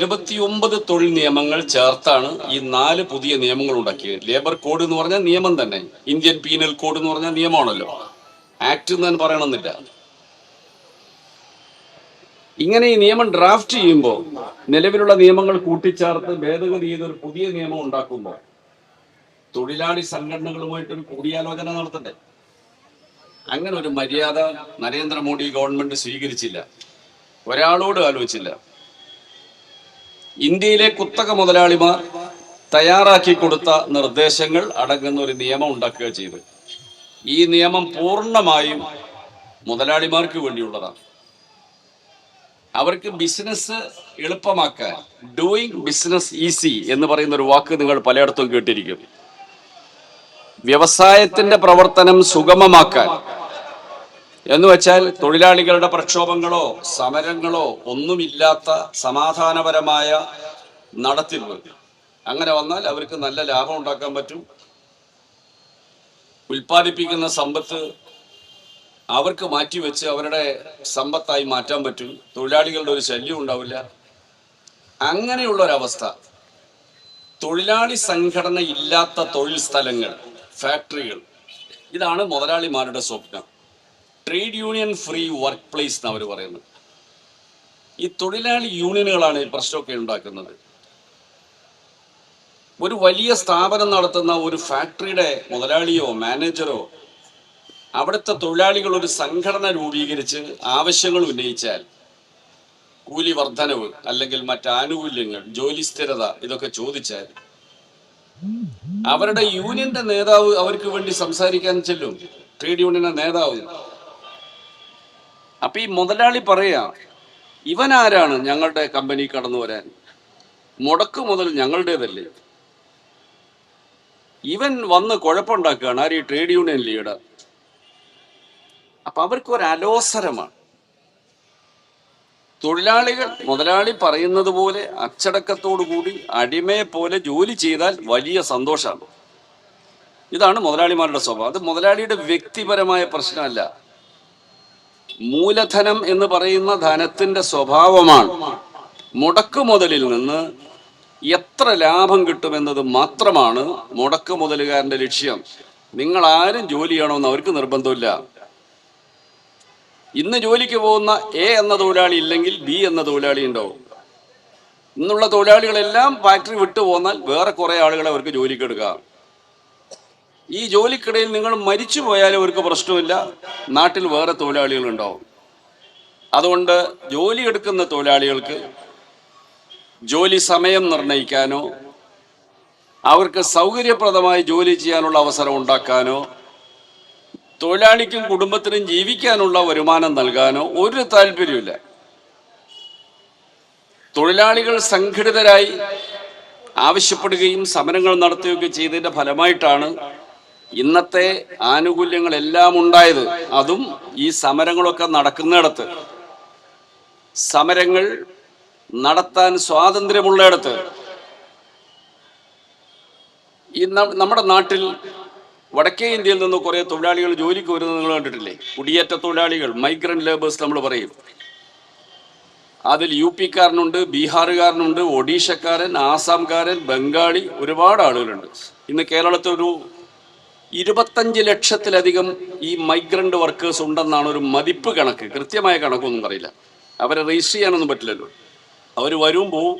ഇരുപത്തിയൊമ്പത് തൊഴിൽ നിയമങ്ങൾ ചേർത്താണ് ഈ നാല് പുതിയ നിയമങ്ങൾ ഉണ്ടാക്കിയത്. ലേബർ കോഡ് എന്ന് പറഞ്ഞാൽ നിയമം തന്നെ. ഇന്ത്യൻ പീനൽ കോഡ് എന്ന് പറഞ്ഞാൽ നിയമമാണല്ലോ. ആക്ട് എന്ന് പറയണമെന്നില്ല. ഇങ്ങനെ ഈ നിയമം ഡ്രാഫ്റ്റ് ചെയ്യുമ്പോൾ നിലവിലുള്ള നിയമങ്ങൾ കൂട്ടിച്ചേർത്ത് ഭേദഗതി ചെയ്ത് ഒരു പുതിയ നിയമം ഉണ്ടാക്കുമ്പോൾ തൊഴിലാളി സംഘടനകളുമായിട്ടൊരു കൂടിയാലോചന നടത്തണ്ടേ? അങ്ങനെ ഒരു മര്യാദ നരേന്ദ്രമോദി ഗവൺമെന്റ് സ്വീകരിച്ചില്ല. ഒരാളോട് ആലോചിച്ചില്ല. ഇന്ത്യയിലെ കുത്തക മുതലാളിമാർ തയ്യാറാക്കി കൊടുത്ത നിർദ്ദേശങ്ങൾ അടങ്ങുന്ന ഒരു നിയമം ഉണ്ടാക്കുക ചെയ്തു. ഈ നിയമം പൂർണമായും മുതലാളിമാർക്ക് വേണ്ടിയുള്ളതാണ്. അവർക്ക് ബിസിനസ് എളുപ്പമാക്കാൻ ഡൂയിങ് ബിസിനസ് ഈസി എന്ന് പറയുന്ന ഒരു വാക്ക് നിങ്ങൾ പലയിടത്തും കേട്ടിരിക്കും. വ്യവസായത്തിന്റെ പ്രവർത്തനം സുഗമമാക്കാൻ എന്ന് വെച്ചാൽ തൊഴിലാളികളുടെ പ്രക്ഷോഭങ്ങളോ സമരങ്ങളോ ഒന്നുമില്ലാത്ത സമാധാനപരമായ നടത്തിപ്പ്. അങ്ങനെ വന്നാൽ അവർക്ക് നല്ല ലാഭം ഉണ്ടാക്കാൻ പറ്റും. ഉൽപ്പാദിപ്പിക്കുന്ന സമ്പത്ത് അവർക്ക് മാറ്റിവെച്ച് അവരുടെ സമ്പത്തായി മാറ്റാൻ പറ്റും. തൊഴിലാളികളുടെ ഒരു ശല്യം ഉണ്ടാവില്ല. അങ്ങനെയുള്ള ഒരവസ്ഥ തൊഴിലാളി സംഘടന ഇല്ലാത്ത തൊഴിൽ സ്ഥലങ്ങൾ ഫാക്ടറികൾ. ഇതാണ് മുതലാളിമാരുടെ സ്വപ്നം. Trade union free workplace എന്ന് അവർ പറയുന്നത് ഈ തൊഴിലാളി യൂണിയനുകളാണ് പ്രശ്നമൊക്കെ ഉണ്ടാക്കുന്നത്. ഒരു വലിയ സ്ഥാപനം നടത്തുന്ന ഒരു ഫാക്ടറിയുടെ മുതലാളിയോ മാനേജറോ അവിടുത്തെ തൊഴിലാളികൾ ഒരു സംഘടന രൂപീകരിച്ച് ആവശ്യങ്ങൾ ഉന്നയിച്ചാൽ കൂലി വർധനവ് അല്ലെങ്കിൽ മറ്റ് ആനുകൂല്യങ്ങൾ ജോലി സ്ഥിരത ഇതൊക്കെ ചോദിച്ചാൽ അവരുടെ യൂണിയന്റെ നേതാവ് അവർക്ക് വേണ്ടി സംസാരിക്കാൻ ചെല്ലും. ട്രേഡ് യൂണിയന്റെ നേതാവ് അപ്പൊ ഈ മുതലാളി പറയാ ഇവൻ ആരാണ് ഞങ്ങളുടെ കമ്പനി കടന്നു വരാൻ? മുടക്ക് മുതൽ ഞങ്ങളുടേതല്ലേ? ഇവൻ വന്ന് കുഴപ്പമുണ്ടാക്കുകയാണ് ആര് ഈ ട്രേഡ് യൂണിയൻ ലീഡർ അപ്പൊ അവർക്ക് ഒരു അലോസരമാണ്. തൊഴിലാളികൾ മുതലാളി പറയുന്നത് പോലെ അച്ചടക്കത്തോടു കൂടി അടിമയെ പോലെ ജോലി ചെയ്താൽ വലിയ സന്തോഷമാണ്. ഇതാണ് മുതലാളിമാരുടെ സ്വഭാവം. അത് മുതലാളിയുടെ വ്യക്തിപരമായ പ്രശ്നമല്ല. മൂലധനം എന്ന് പറയുന്ന ധനത്തിന്റെ സ്വഭാവമാണ്. മുടക്ക് മുതലിൽ നിന്ന് എത്ര ലാഭം കിട്ടുമെന്നത് മാത്രമാണ് മുടക്ക് മുതലുകാരന്റെ ലക്ഷ്യം. നിങ്ങൾ ആരും ജോലി ചെയ്യണമെന്ന് അവർക്ക് നിർബന്ധമില്ല. ഇന്ന് ജോലിക്ക് പോകുന്ന എ എന്ന തൊഴിലാളി ഇല്ലെങ്കിൽ ബി എന്ന തൊഴിലാളി ഉണ്ടാവും. ഇന്നുള്ള തൊഴിലാളികളെല്ലാം ഫാക്ടറി വിട്ടു പോന്നാൽ വേറെ കുറെ ആളുകളെ അവർക്ക് ജോലിക്ക് എടുക്കാം. ഈ ജോലിക്കിടയിൽ നിങ്ങൾ മരിച്ചു പോയാലും അവർക്ക് പ്രശ്നമില്ല. നാട്ടിൽ വേറെ തൊഴിലാളികൾ ഉണ്ടാവും അതുകൊണ്ട് ജോലി എടുക്കുന്ന തൊഴിലാളികൾക്ക് ജോലി സമയം നിർണയിക്കാനോ അവർക്ക് സൗകര്യപ്രദമായി ജോലി ചെയ്യാനുള്ള അവസരം ഉണ്ടാക്കാനോ തൊഴിലാളിക്കും കുടുംബത്തിനും ജീവിക്കാനുള്ള വരുമാനം നൽകാനോ ഒരു താല്പര്യമില്ല തൊഴിലാളികൾ സംഘടിതരായി ആവശ്യപ്പെടുകയും സമരങ്ങൾ നടത്തുകയൊക്കെ ചെയ്തതിന്റെ ഫലമായിട്ടാണ് ഇന്നത്തെ ആനുകൂല്യങ്ങളെല്ലാം ഉണ്ടായത് അതും ഈ സമരങ്ങളൊക്കെ നടക്കുന്നിടത്ത്. സമരങ്ങൾ നടത്താൻ സ്വാതന്ത്ര്യമുള്ളിടത്ത്. ഈ നമ്മുടെ നാട്ടിൽ വടക്കേ ഇന്ത്യയിൽ നിന്ന് കുറെ തൊഴിലാളികൾ ജോലിക്ക് വരുന്നത് നിങ്ങൾ കണ്ടിട്ടില്ലേ? കുടിയേറ്റ തൊഴിലാളികൾ മൈഗ്രന്റ് ലേബേഴ്സ് നമ്മൾ പറയും. അതിൽ യു പിക്കാരനുണ്ട് ബീഹാറുകാരനുണ്ട് ഒഡീഷക്കാരൻ ആസാംകാരൻ ബംഗാളി ഒരുപാട് ആളുകളുണ്ട്. ഇന്ന് കേരളത്തെ ഒരു ഇരുപത്തഞ്ച് ലക്ഷത്തിലധികം ഈ മൈഗ്രന്റ് വർക്കേഴ്സ് ഉണ്ടെന്നാണ് ഒരു മതിപ്പ് കണക്ക്. കൃത്യമായ കണക്കൊന്നും അറിയില്ല. അവരെ രജിസ്റ്റർ ചെയ്യാനൊന്നും പറ്റില്ലല്ലോ. അവർ വരും പോവും.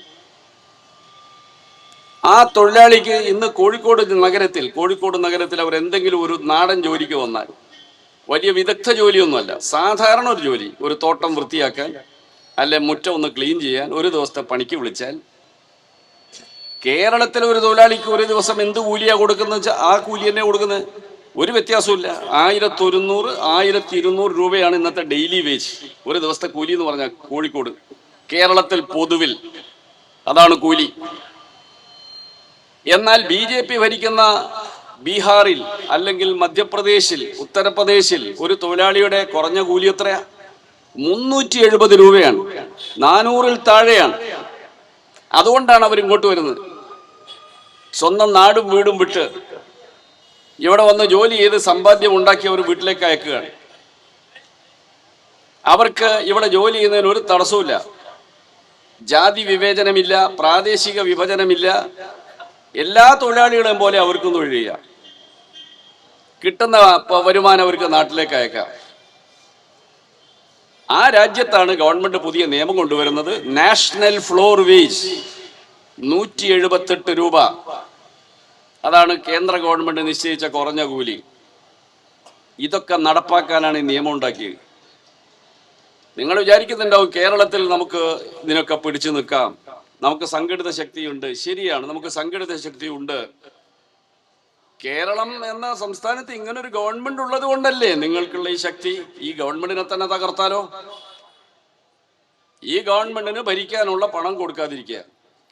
ആ തൊഴിലാളിക്ക് ഇന്ന് കോഴിക്കോട് നഗരത്തിൽ കോഴിക്കോട് നഗരത്തിൽ അവർ എന്തെങ്കിലും ഒരു നാടൻ ജോലിക്ക് വന്നാൽ വലിയ വിദഗ്ധ ജോലിയൊന്നുമല്ല. സാധാരണ ഒരു ജോലി. ഒരു തോട്ടം വൃത്തിയാക്കാൻ അല്ലെ മുറ്റം ഒന്ന് ക്ലീൻ ചെയ്യാൻ ഒരു ദിവസത്തെ പണിക്ക് വിളിച്ചാൽ കേരളത്തിലെ ഒരു തൊഴിലാളിക്ക് ഒരു ദിവസം എന്ത് കൂലിയാ കൊടുക്കുന്നത് വെച്ചാൽ ആ കൂലി തന്നെ കൊടുക്കുന്നത്? ഒരു വ്യത്യാസമില്ല ആയിരത്തി ഒരുന്നൂറ് ആയിരത്തി ഇരുന്നൂറ് രൂപയാണ് ഇന്നത്തെ ഡെയിലി വേജ് ഒരു ദിവസത്തെ കൂലി എന്ന് പറഞ്ഞാൽ കോഴിക്കോട്. കേരളത്തിൽ പൊതുവിൽ അതാണ് കൂലി. എന്നാൽ ബി ജെ പി ഭരിക്കുന്ന ബീഹാറിൽ അല്ലെങ്കിൽ മധ്യപ്രദേശിൽ ഉത്തർപ്രദേശിൽ ഒരു തൊഴിലാളിയുടെ കുറഞ്ഞ കൂലി എത്രയാ? മുന്നൂറ്റി എഴുപത് രൂപയാണ്. നാനൂറിൽ താഴെയാണ്. അതുകൊണ്ടാണ് അവർ ഇങ്ങോട്ട് വരുന്നത്. സ്വന്തം നാടും വീടും വിട്ട് ഇവിടെ വന്ന് ജോലി ചെയ്ത് സമ്പാദ്യം ഉണ്ടാക്കി അവർ വീട്ടിലേക്ക് അയക്കുകയാണ്. അവർക്ക് ഇവിടെ ജോലി ചെയ്യുന്നതിന് ഒരു തടസ്സവുമില്ല. ജാതി വിവേചനമില്ല പ്രാദേശിക വിഭജനമില്ല. എല്ലാ തൊഴിലാളികളെയും പോലെ അവർക്കും തൊഴിൽ ചെയ്യാം. കിട്ടുന്ന വരുമാനം അവർക്ക് നാട്ടിലേക്ക് അയക്കാം. ആ രാജ്യത്താണ് ഗവൺമെന്റ് പുതിയ നിയമം കൊണ്ടുവരുന്നത്. നാഷണൽ ഫ്ലോർ വേജ് നൂറ്റി എഴുപത്തെട്ട് രൂപ. അതാണ് കേന്ദ്ര ഗവൺമെന്റ് നിശ്ചയിച്ച കുറഞ്ഞ കൂലി. ഇതൊക്കെ നടപ്പാക്കാനാണ് ഈ നിയമം ഉണ്ടാക്കിയത്. നിങ്ങൾ വിചാരിക്കുന്നുണ്ടാവും കേരളത്തിൽ നമുക്ക് ഇതിനൊക്കെ പിടിച്ചു നിൽക്കാം. നമുക്ക് സംഘടിത ശക്തിയുണ്ട്. ശരിയാണ് നമുക്ക് സംഘടിത ശക്തിയുണ്ട്. കേരളം എന്ന സംസ്ഥാനത്ത് ഇങ്ങനെ ഒരു ഗവൺമെന്റ് ഉള്ളത് കൊണ്ടല്ലേ നിങ്ങൾക്കുള്ള ഈ ശക്തി? ഈ ഗവൺമെന്റിനെ തന്നെ തകർത്താലോ? ഈ ഗവൺമെന്റിന് ഭരിക്കാനുള്ള പണം കൊടുക്കാതിരിക്കുക.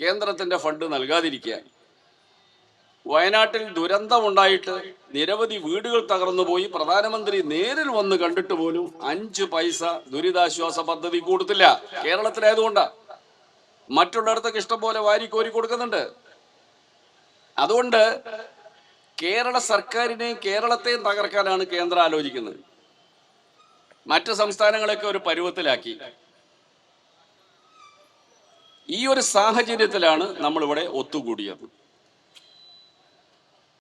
കേന്ദ്രത്തിന്റെ ഫണ്ട് നൽകാതിരിക്കുക. വയനാട്ടിൽ ദുരന്തമുണ്ടായിട്ട് നിരവധി വീടുകൾ തകർന്നു പോയി പ്രധാനമന്ത്രി നേരിൽ വന്ന് കണ്ടിട്ട് പോലും അഞ്ച് പൈസ ദുരിതാശ്വാസ പദ്ധതി കൊടുത്തില്ല കേരളത്തിലായതുകൊണ്ടാ. മറ്റുള്ളിടത്തൊക്കെ ഇഷ്ടം പോലെ വാരിക്കോരി കൊടുക്കുന്നുണ്ട്. അതുകൊണ്ട് കേരള സർക്കാരിനെയും കേരളത്തെയും തകർക്കാനാണ് കേന്ദ്രം ആലോചിക്കുന്നത്. മറ്റ് സംസ്ഥാനങ്ങളെയൊക്കെ ഒരു പരുവത്തിലാക്കി. ഈ ഒരു സാഹചര്യത്തിലാണ് നമ്മളിവിടെ ഒത്തുകൂടിയത്.